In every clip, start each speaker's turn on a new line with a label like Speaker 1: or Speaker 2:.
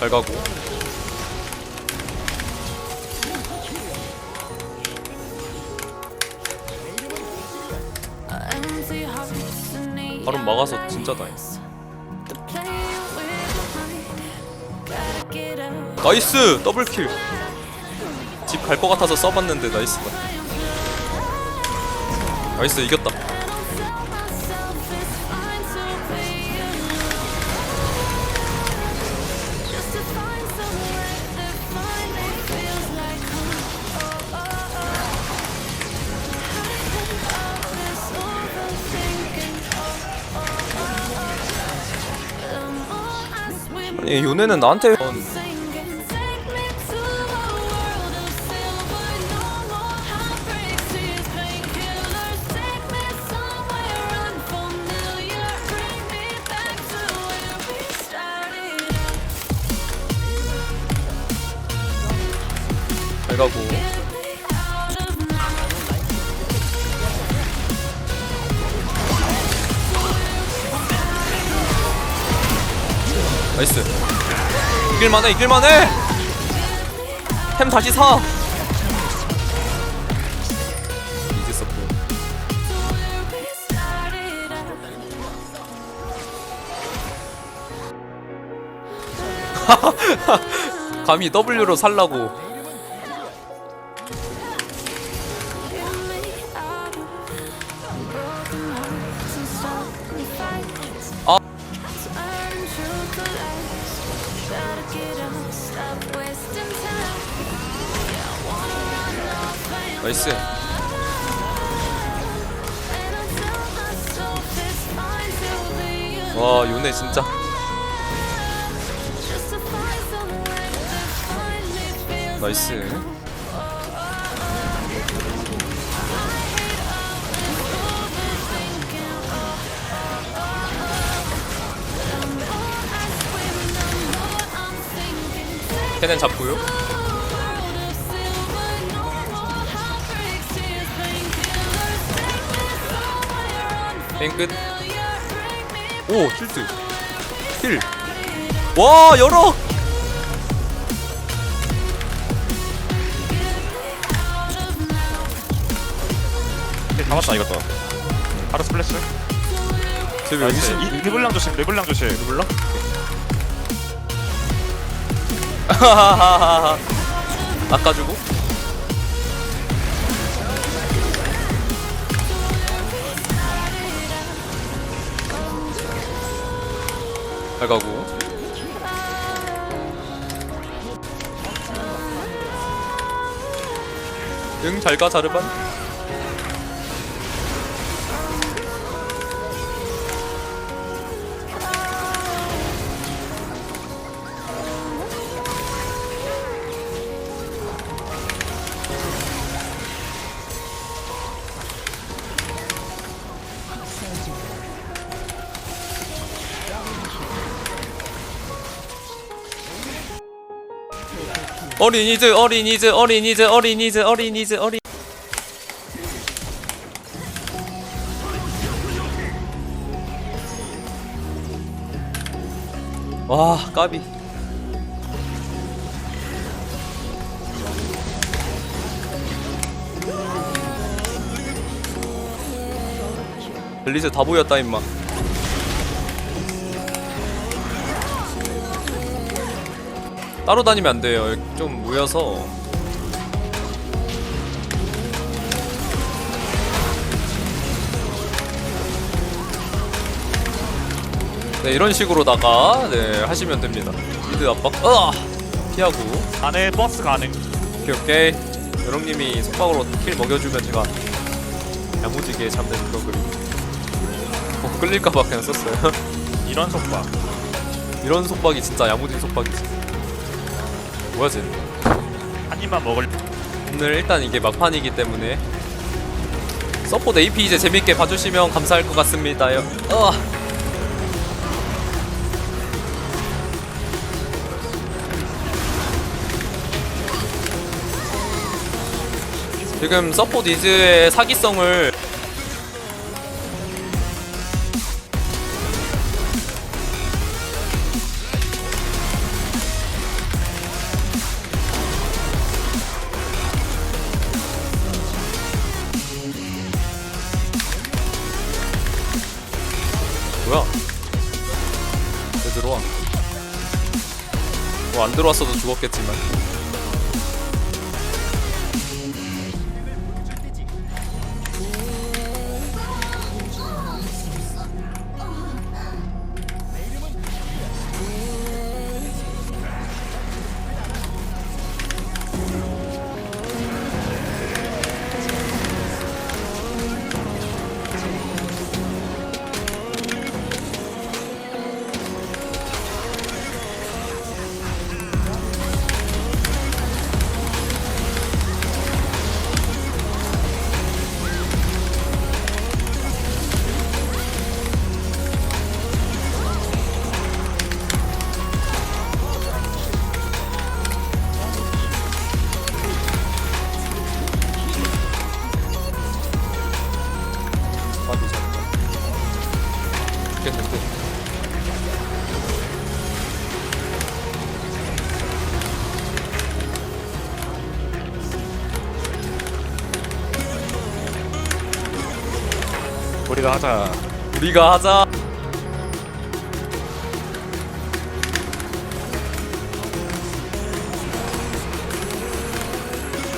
Speaker 1: 잘 가고. 바로 막아서 진짜 다행. 나이스! 더블킬. 집 갈 것 같아서 써봤는데 나이스다. 나이스 이겼다 아니 요네는 나한테 잘 가고 나이스. 이길만해 이길만해! 템 다시 사! 이제 서프 감히 W로 살라고 나이스. 와 요네 진짜. 나이스. 걔는 잡고요 게임 끝. 오, 힐트. 힐. 와, 열어!
Speaker 2: 네, 잡았다 이것도 바로 스플래시
Speaker 1: 쟤왜 여기 있어?
Speaker 2: 이 르블랑 조심 르블랑 조심
Speaker 1: 몰라? 낚아주고 잘 가고 응 잘가 자르반 어린이즈 어린이즈 어린이즈 어린이즈 어린이즈 어린. 와 까비. 벨리즈 다 보였다 임마 따로 다니면 안 돼요. 좀 모여서. 네, 이런 식으로다가 네, 하시면 됩니다. 미드 압박. 아! 피하고.
Speaker 2: 안에 버스 가능
Speaker 1: 오케이, 오케이. 여롱님이 속박으로 킬 먹여주면 제가 야무지게 잡는 프로그램. 어, 끌릴까봐 그냥 썼어요.
Speaker 2: 이런 속박
Speaker 1: 이런 속박이 진짜 야무진 속박이지. 뭐야, 쟤.
Speaker 2: 한 입만 먹을
Speaker 1: 오늘 일단 이게 막판이기 때문에 서포트 AP 이제 재밌게 봐주시면 감사할 것 같습니다 요. 어. 지금 서포트 이즈의 사기성을 들어왔어도 죽었겠지만.
Speaker 2: 우리가 하자.
Speaker 1: 우리가 하자.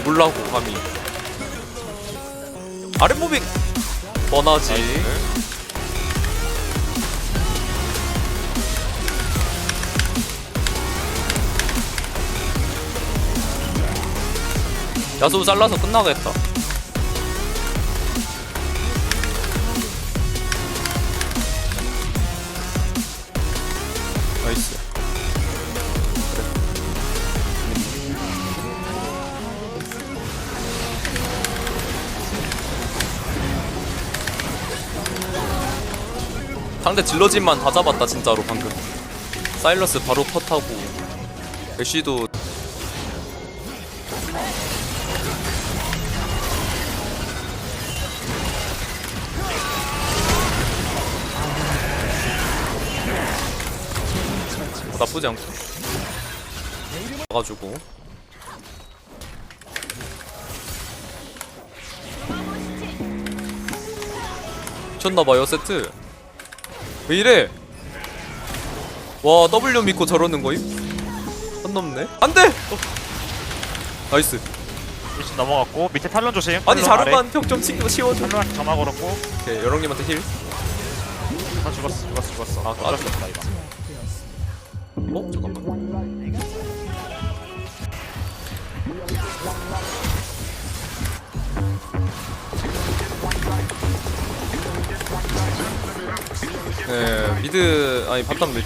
Speaker 1: 몰라고 감히. 아랫모빙 뻔하지. 야수 잘라서 끝나겠다. 상대 질러진만 다 잡았다 진짜로 방금. 사일러스 바로 컷하고. 애쉬도 어, 나쁘지 않고. 가가지고. 미쳤나봐요 세트 왜 이래 와 W 믿고 저러는 거임? 선 넘네 안 돼 어. 나이스
Speaker 2: 미친 넘어갔고 밑에 탈론 조심.
Speaker 1: 아니. 자르만 평좀 치워줘
Speaker 2: 탈론한테 점화 걸었고
Speaker 1: 오케이 여롱님한테 힐
Speaker 2: 다 죽었어 죽었어 죽었어.
Speaker 1: 아,
Speaker 2: 어쩔 수 없다 이거.
Speaker 1: 어? 잠깐만 네 미드 아니 바텀 밀